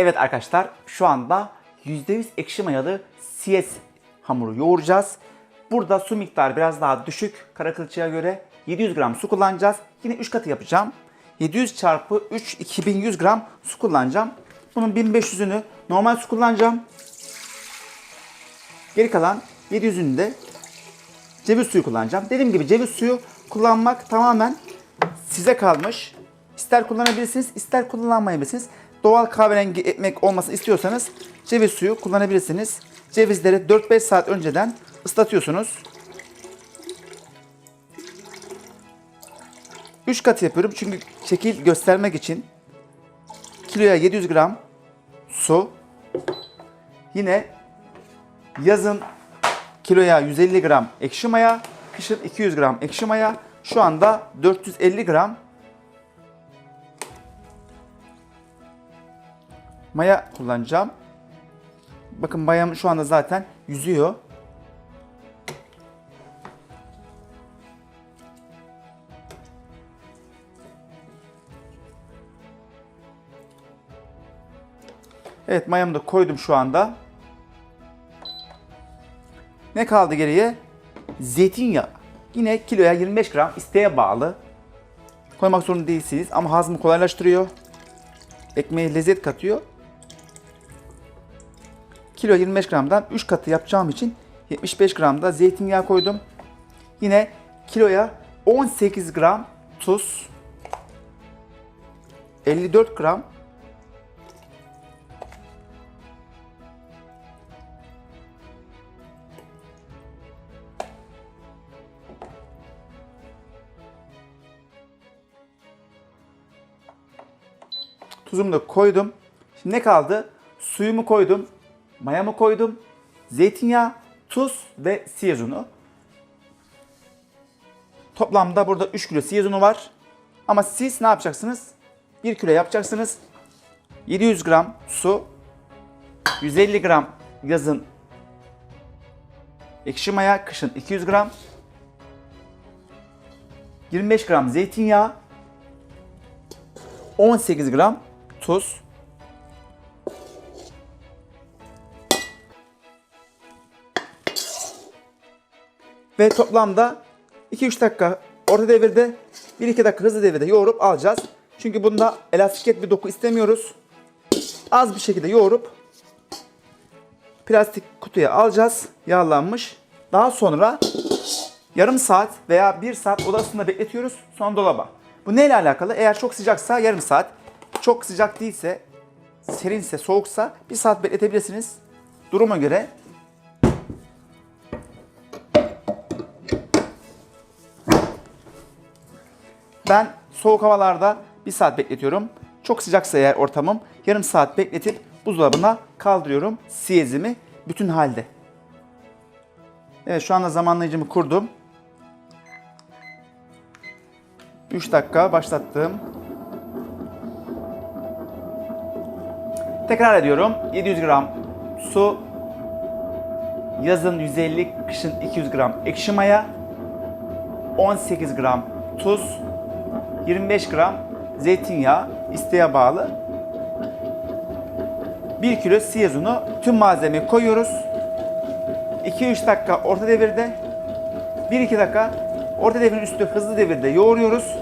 Evet arkadaşlar şu anda %100 ekşi mayalı CS hamuru yoğuracağız. Burada su miktarı biraz daha düşük kara kılçığa göre 700 gram su kullanacağız. Yine 3 katı yapacağım. 700 çarpı 3 2100 gram su kullanacağım. Bunun 1500'ünü normal su kullanacağım. Geri kalan 700'ünü de ceviz suyu kullanacağım. Dediğim gibi ceviz suyu kullanmak tamamen size kalmış. İster kullanabilirsiniz, ister kullanmayabilirsiniz. Doğal kahverengi ekmek olmasını istiyorsanız ceviz suyu kullanabilirsiniz. Cevizleri 4-5 saat önceden ıslatıyorsunuz. 3 kat yapıyorum çünkü şekil göstermek için. Kiloya 700 gram su. Yine yazın kiloya 150 gram ekşi maya, kışın 200 gram ekşi maya. Şu anda 450 gram maya kullanacağım. Bakın mayam şu anda zaten yüzüyor. Evet mayamı da koydum şu anda. Ne kaldı geriye? Zeytinyağı. Yine kiloya 25 gram isteğe bağlı. Koymak zorunda değilsiniz ama hazmı kolaylaştırıyor. Ekmeğe lezzet katıyor. Kilo 25 gramdan 3 katı yapacağım için 75 gram da zeytinyağı koydum. Yine kiloya 18 gram tuz, 54 gram Tuzumu da koydum. Şimdi ne kaldı? Suyumu koydum. Mayamı koydum. Zeytinyağı, tuz ve siyez unu. Toplamda burada 3 kilo siyez unu var. Ama siz ne yapacaksınız? 1 kilo yapacaksınız. 700 gram su, 150 gram yazın ekşi maya, kışın 200 gram, 25 gram zeytinyağı, 18 gram tuz, ve toplamda 2-3 dakika orta devirde 1-2 dakika hızlı devirde yoğurup alacağız. Çünkü bunda elastiket bir doku istemiyoruz. Az bir şekilde yoğurup plastik kutuya alacağız. Yağlanmış. Daha sonra yarım saat veya 1 saat odasında bekletiyoruz. Sonra dolaba. Bu neyle alakalı? Eğer çok sıcaksa yarım saat. Çok sıcak değilse, serinse, soğuksa 1 saat bekletebilirsiniz. Duruma göre Ben soğuk havalarda bir saat bekletiyorum. Çok sıcaksa eğer ortamım yarım saat bekletip buzdolabına kaldırıyorum siyezimi bütün halde. Evet şu anda zamanlayıcımı kurdum. 3 dakika başlattım. Tekrar ediyorum. 700 gram su, yazın 150, kışın 200 gram ekşi maya, 18 gram tuz, 25 gram zeytinyağı isteğe bağlı. 1 kilo siyez unu tüm malzemeyi koyuyoruz. 2-3 dakika orta devirde 1-2 dakika orta devirin üstü hızlı devirde yoğuruyoruz.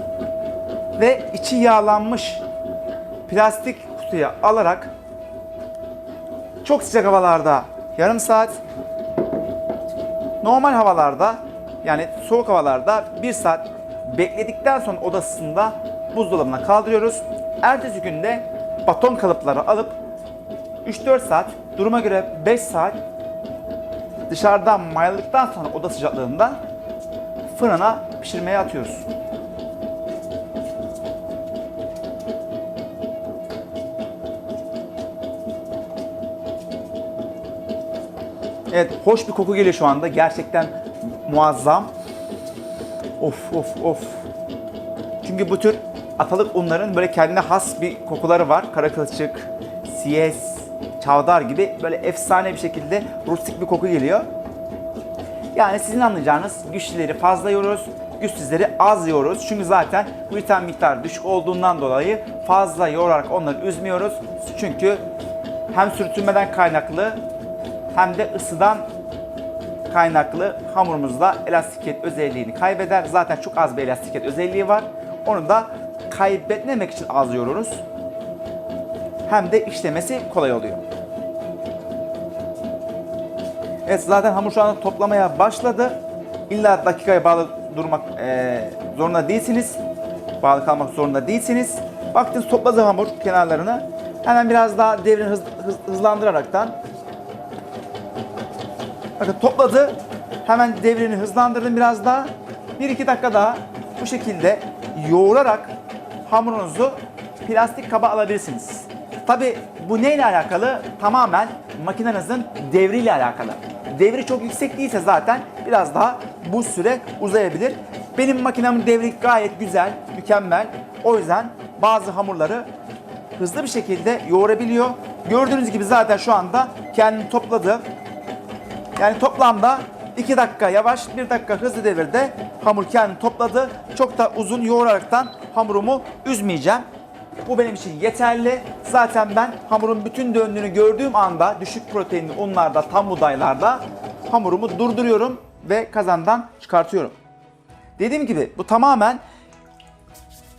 Ve içi yağlanmış plastik kutuya alarak çok sıcak havalarda yarım saat normal havalarda yani soğuk havalarda 1 saat bekledikten sonra odasında buzdolabına kaldırıyoruz. Ertesi günde baton kalıpları alıp 3-4 saat duruma göre 5 saat dışarıdan mayaladıktan sonra oda sıcaklığında fırına pişirmeye atıyoruz. Evet, hoş bir koku geliyor şu anda. Gerçekten muazzam. Of of of. Çünkü bu tür atalık unların böyle kendine has bir kokuları var. Kara kılçık, siyes, çavdar gibi böyle efsane bir şekilde rustik bir koku geliyor. Yani sizin anlayacağınız güçlüleri fazla yiyoruz, güçsüzleri az yiyoruz. Çünkü zaten gluten miktarı düşük olduğundan dolayı fazla yoğurarak onları üzmüyoruz. Çünkü hem sürtünmeden kaynaklı hem de ısıdan kaynaklı hamurumuzda elastikiyet özelliğini kaybeder. Zaten çok az bir elastikiyet özelliği var. Onu da kaybetmemek için az yoğururuz. Hem de işlemesi kolay oluyor. Evet zaten hamur şu anda toplamaya başladı. İlla dakikaya bağlı durmak eee, zorunda değilsiniz. Bağlı kalmak zorunda değilsiniz. Baktınız topladı hamur kenarlarını. Hemen biraz daha devrini hız, hız- hızlandıraraktan Bakın topladı. Hemen devrini hızlandırdım biraz daha. 1-2 dakika daha bu şekilde yoğurarak hamurunuzu plastik kaba alabilirsiniz. Tabi bu neyle alakalı? Tamamen makinenizin devriyle alakalı. Devri çok yüksek değilse zaten biraz daha bu süre uzayabilir. Benim makinemin devri gayet güzel, mükemmel. O yüzden bazı hamurları hızlı bir şekilde yoğurabiliyor. Gördüğünüz gibi zaten şu anda kendini topladı. Yani toplamda 2 dakika yavaş, 1 dakika hızlı devirde hamur kendini topladı. Çok da uzun yoğuraraktan hamurumu üzmeyeceğim. Bu benim için yeterli. Zaten ben hamurun bütün döndüğünü gördüğüm anda düşük proteinli unlarda, tam buğdaylarda hamurumu durduruyorum ve kazandan çıkartıyorum. Dediğim gibi bu tamamen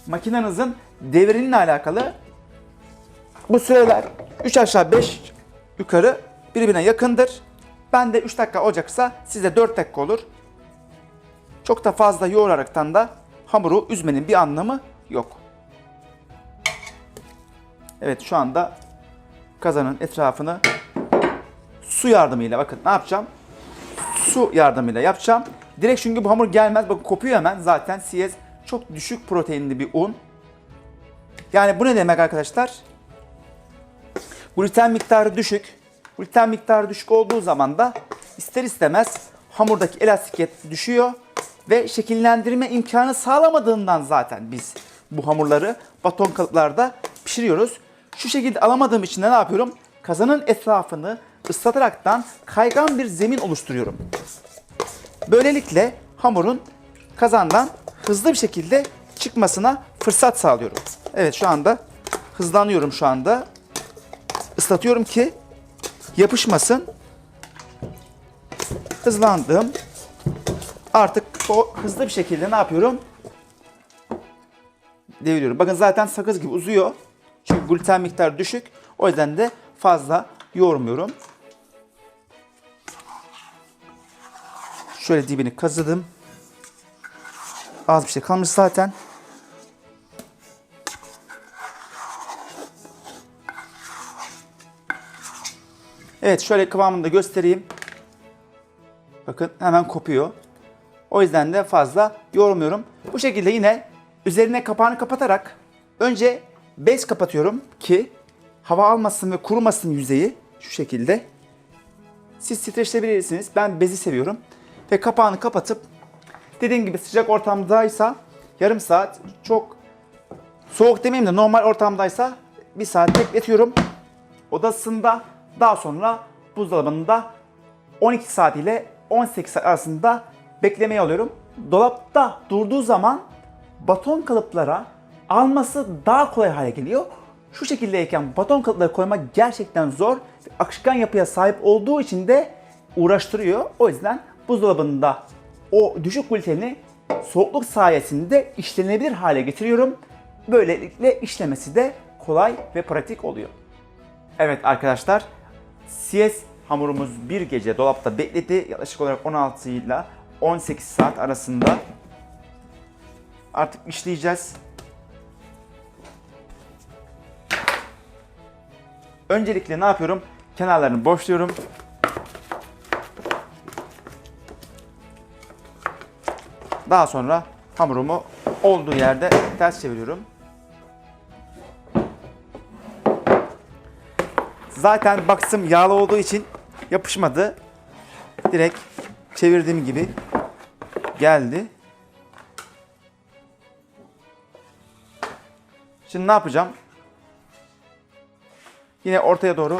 makinenizin devrinle alakalı. Bu süreler 3 aşağı 5 yukarı birbirine yakındır. Ben de 3 dakika olacaksa size 4 dakika olur. Çok da fazla yoğuraraktan da hamuru üzmenin bir anlamı yok. Evet şu anda kazanın etrafını su yardımıyla bakın ne yapacağım? Su yardımıyla yapacağım. Direkt çünkü bu hamur gelmez. Bakın kopuyor hemen. Zaten siyez çok düşük proteinli bir un. Yani bu ne demek arkadaşlar? Gluten miktarı düşük. Gluten miktarı düşük olduğu zaman da ister istemez hamurdaki elastikiyet düşüyor ve şekillendirme imkanı sağlamadığından zaten biz bu hamurları baton kalıplarda pişiriyoruz. Şu şekilde alamadığım için de ne yapıyorum? Kazanın etrafını ıslataraktan kaygan bir zemin oluşturuyorum. Böylelikle hamurun kazandan hızlı bir şekilde çıkmasına fırsat sağlıyorum. Evet şu anda hızlanıyorum şu anda. Islatıyorum ki yapışmasın. Hızlandım. Artık o hızlı bir şekilde ne yapıyorum? Deviriyorum. Bakın zaten sakız gibi uzuyor. Çünkü gluten miktarı düşük. O yüzden de fazla yoğurmuyorum. Şöyle dibini kazıdım. Az bir şey kalmış zaten. Evet şöyle kıvamını da göstereyim. Bakın hemen kopuyor. O yüzden de fazla yoğurmuyorum. Bu şekilde yine üzerine kapağını kapatarak önce bez kapatıyorum ki hava almasın ve kurumasın yüzeyi şu şekilde. Siz streçleyebilirsiniz. Ben bezi seviyorum. Ve kapağını kapatıp dediğim gibi sıcak ortamdaysa yarım saat çok soğuk demeyeyim de normal ortamdaysa bir saat bekletiyorum. Odasında daha sonra buzdolabında 12 saat ile 18 saat arasında beklemeye alıyorum. Dolapta durduğu zaman baton kalıplara alması daha kolay hale geliyor. Şu şekildeyken baton kalıpları koymak gerçekten zor. Akışkan yapıya sahip olduğu için de uğraştırıyor. O yüzden buzdolabında o düşük gluteni soğukluk sayesinde işlenebilir hale getiriyorum. Böylelikle işlemesi de kolay ve pratik oluyor. Evet arkadaşlar, siyes hamurumuz bir gece dolapta bekledi. Yaklaşık olarak 16 ile 18 saat arasında. Artık işleyeceğiz. Öncelikle ne yapıyorum? Kenarlarını boşluyorum. Daha sonra hamurumu olduğu yerde ters çeviriyorum. Zaten baksım yağlı olduğu için yapışmadı. Direkt çevirdiğim gibi geldi. Şimdi ne yapacağım? Yine ortaya doğru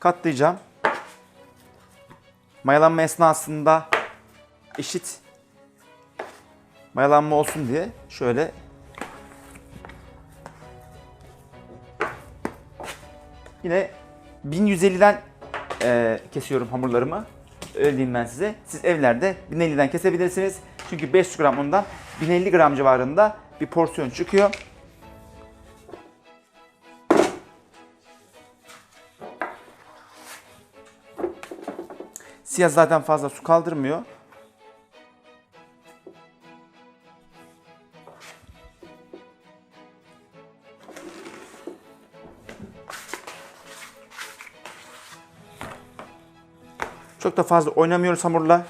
katlayacağım. Mayalanma esnasında eşit mayalanma olsun diye şöyle yine 1150'den e, kesiyorum hamurlarımı. Öyle diyeyim ben size. Siz evlerde 1050'den kesebilirsiniz. Çünkü 500 gram undan 1050 gram civarında bir porsiyon çıkıyor. Siyah zaten fazla su kaldırmıyor. Çok da fazla oynamıyoruz hamurla.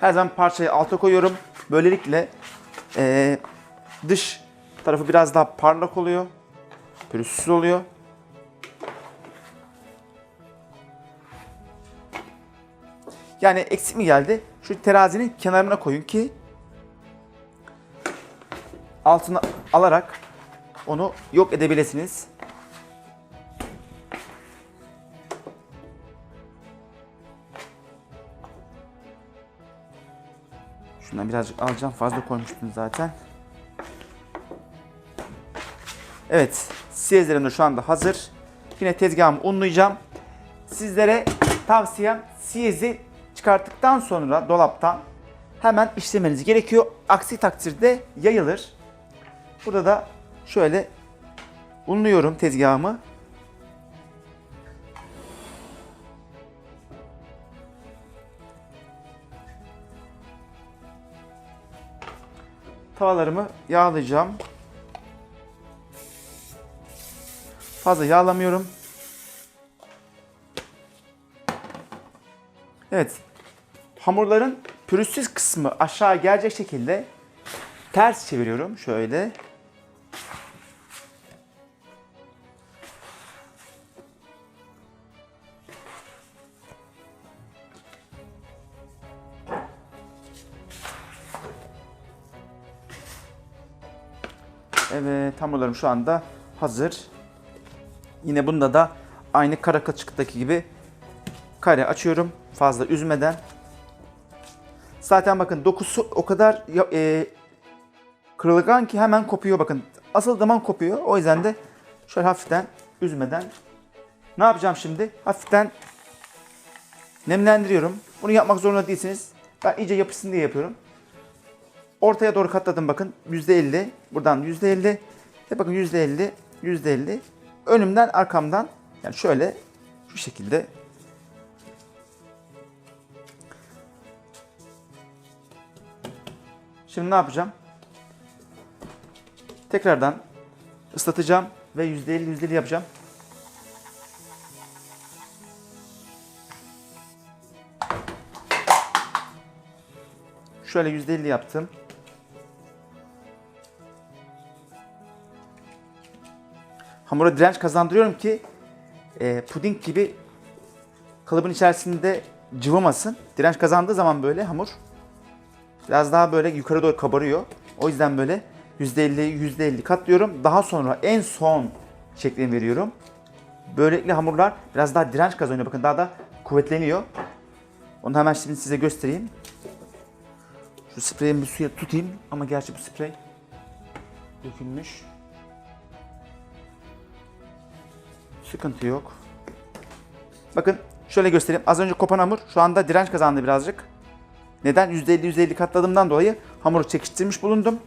Her zaman parçayı alta koyuyorum. Böylelikle eee, dış tarafı biraz daha parlak oluyor. Pürüzsüz oluyor. Yani eksik mi geldi? Şu terazinin kenarına koyun ki altına alarak onu yok edebilirsiniz. Şundan birazcık alacağım. Fazla koymuştum zaten. Evet, siyezlerim de şu anda hazır. Yine tezgahımı unlayacağım. Sizlere tavsiyem siyezi çıkarttıktan sonra dolaptan hemen işlemeniz gerekiyor. Aksi takdirde yayılır. Burada da şöyle unluyorum tezgahımı. Tavalarımı yağlayacağım. Fazla yağlamıyorum. Evet. Hamurların pürüzsüz kısmı aşağı gelecek şekilde ters çeviriyorum şöyle. Evet hamurlarım şu anda hazır. Yine bunda da aynı kara kaçıktaki gibi kare açıyorum fazla üzmeden. Zaten bakın dokusu o kadar e, kırılgan ki hemen kopuyor bakın. Asıl zaman kopuyor. O yüzden de şöyle hafiften üzmeden ne yapacağım şimdi? Hafiften nemlendiriyorum. Bunu yapmak zorunda değilsiniz. Ben iyice yapışsın diye yapıyorum. Ortaya doğru katladım bakın. %50. Buradan %50. Ve bakın %50, %50. Önümden arkamdan yani şöyle şu şekilde Şimdi ne yapacağım? Tekrardan ıslatacağım ve %50 %50 yapacağım. Şöyle %50 yaptım. Hamura direnç kazandırıyorum ki e, puding gibi kalıbın içerisinde cıvamasın. Direnç kazandığı zaman böyle hamur biraz daha böyle yukarı doğru kabarıyor. O yüzden böyle %50 %50 katlıyorum. Daha sonra en son şeklini veriyorum. Böylelikle hamurlar biraz daha direnç kazanıyor. Bakın daha da kuvvetleniyor. Onu hemen şimdi size göstereyim. Şu spreyimi bir suya tutayım ama gerçi bu sprey dökülmüş. Sıkıntı yok. Bakın şöyle göstereyim. Az önce kopan hamur şu anda direnç kazandı birazcık. Neden? %50 %50 katladığımdan dolayı hamuru çekiştirmiş bulundum.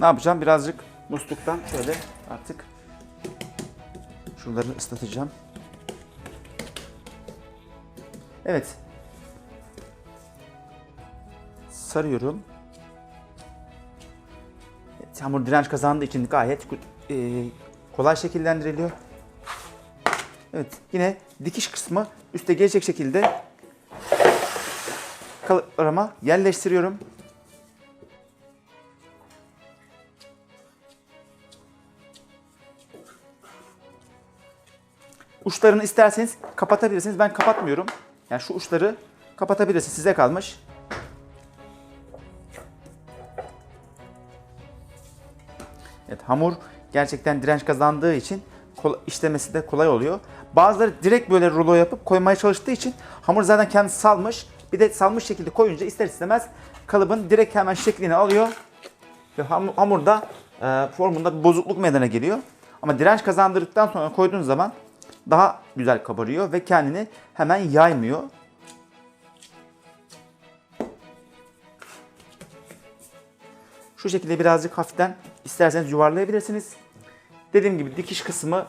Ne yapacağım? Birazcık musluktan şöyle artık şunları ıslatacağım. Evet. Sarıyorum. Evet, hamur direnç kazandığı için gayet e, kolay şekillendiriliyor. Evet yine dikiş kısmı üste gelecek şekilde kalıplarıma yerleştiriyorum. Uçlarını isterseniz kapatabilirsiniz. Ben kapatmıyorum. Yani şu uçları kapatabilirsiniz. Size kalmış. Evet hamur gerçekten direnç kazandığı için işlemesi de kolay oluyor. Bazıları direkt böyle rulo yapıp koymaya çalıştığı için hamur zaten kendisi salmış. Bir de salmış şekilde koyunca ister istemez kalıbın direkt hemen şeklini alıyor. Ve ham- hamurda e, formunda bir bozukluk meydana geliyor. Ama direnç kazandırdıktan sonra koyduğun zaman daha güzel kabarıyor ve kendini hemen yaymıyor. Şu şekilde birazcık hafiften isterseniz yuvarlayabilirsiniz. Dediğim gibi dikiş kısmı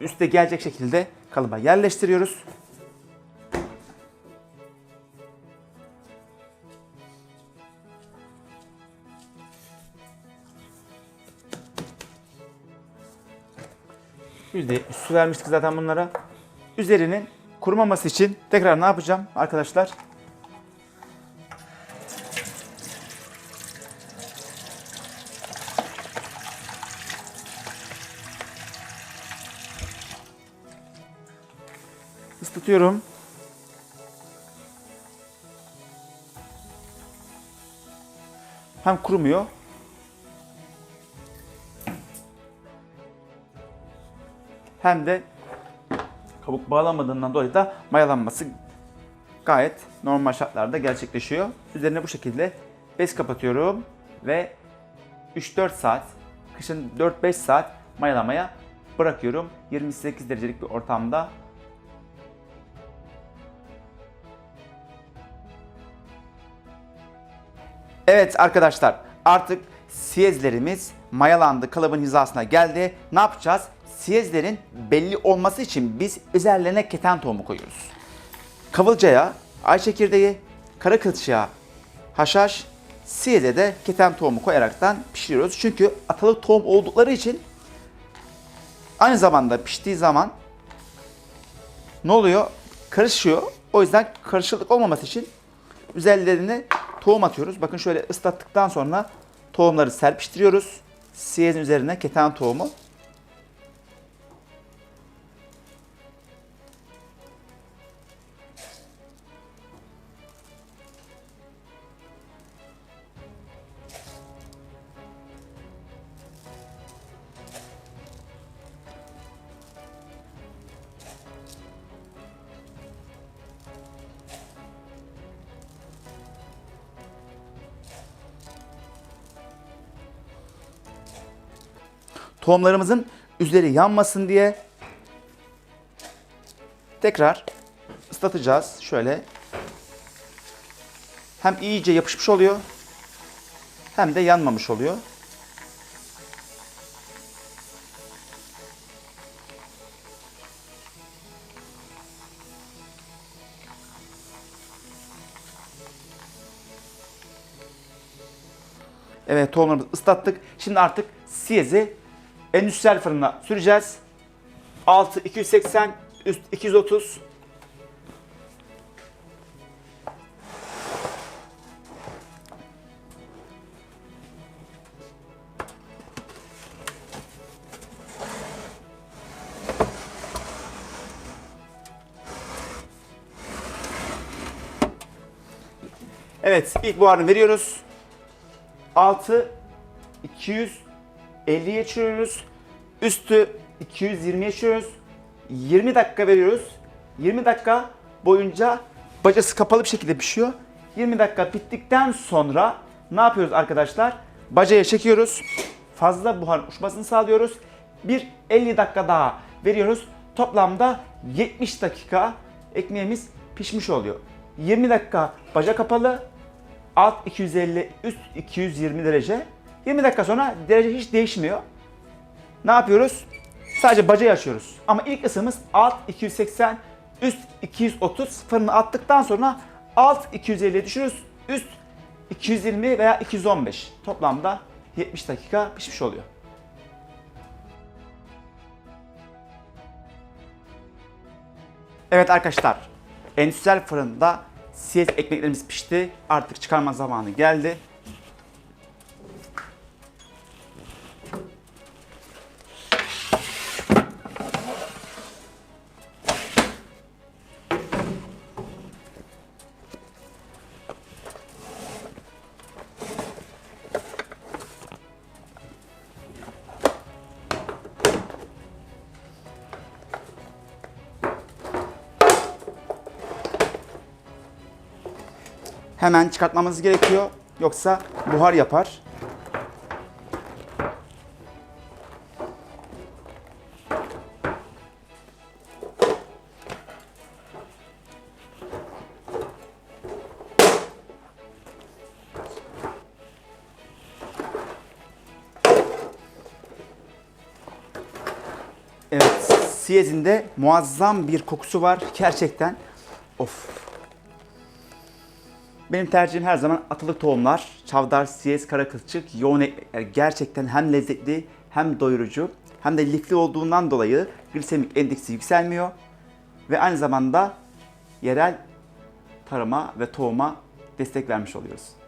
üste gelecek şekilde kalıba yerleştiriyoruz. %70 su vermiştik zaten bunlara. Üzerinin kurumaması için tekrar ne yapacağım arkadaşlar? Isıtıyorum. Hem kurumuyor. Hem de kabuk bağlanmadığından dolayı da mayalanması gayet normal şartlarda gerçekleşiyor. Üzerine bu şekilde bez kapatıyorum ve 3-4 saat, kışın 4-5 saat mayalamaya bırakıyorum. 28 derecelik bir ortamda Evet arkadaşlar artık siyezlerimiz mayalandı, kalıbın hizasına geldi. Ne yapacağız? Siyezlerin belli olması için biz üzerlerine keten tohumu koyuyoruz. Kavılcaya ay çekirdeği, kara kılçığa haşhaş, siyeze de keten tohumu koyaraktan pişiriyoruz. Çünkü atalık tohum oldukları için aynı zamanda piştiği zaman ne oluyor? Karışıyor. O yüzden karışıklık olmaması için üzerlerine tohum atıyoruz. Bakın şöyle ıslattıktan sonra tohumları serpiştiriyoruz. Siyezin üzerine keten tohumu. Tohumlarımızın üzeri yanmasın diye tekrar ıslatacağız. Şöyle hem iyice yapışmış oluyor hem de yanmamış oluyor. Evet tohumlarımızı ıslattık. Şimdi artık siyezi Endüstriyel fırına süreceğiz. Altı 280, üst 230. Evet, ilk buharını veriyoruz. 6 200 50 geçiriyoruz. Üstü 220 geçiriyoruz. 20 dakika veriyoruz. 20 dakika boyunca bacası kapalı bir şekilde pişiyor. 20 dakika bittikten sonra ne yapıyoruz arkadaşlar? Bacaya çekiyoruz. Fazla buhar uçmasını sağlıyoruz. Bir 50 dakika daha veriyoruz. Toplamda 70 dakika ekmeğimiz pişmiş oluyor. 20 dakika baca kapalı, alt 250, üst 220 derece 20 dakika sonra derece hiç değişmiyor. Ne yapıyoruz? Sadece bacayı açıyoruz. Ama ilk ısımız alt 280, üst 230 fırına attıktan sonra alt 250'ye düşürüyoruz. Üst 220 veya 215. Toplamda 70 dakika pişmiş oluyor. Evet arkadaşlar, endüstriyel fırında siyez ekmeklerimiz pişti. Artık çıkarma zamanı geldi. Hemen çıkartmamız gerekiyor. Yoksa buhar yapar. Evet, siyezin de muazzam bir kokusu var gerçekten. Of. Benim tercihim her zaman atılık tohumlar. Çavdar, siyez, kara kılçık, yoğun ekmekler gerçekten hem lezzetli hem doyurucu hem de lifli olduğundan dolayı glisemik endeksi yükselmiyor ve aynı zamanda yerel tarıma ve tohuma destek vermiş oluyoruz.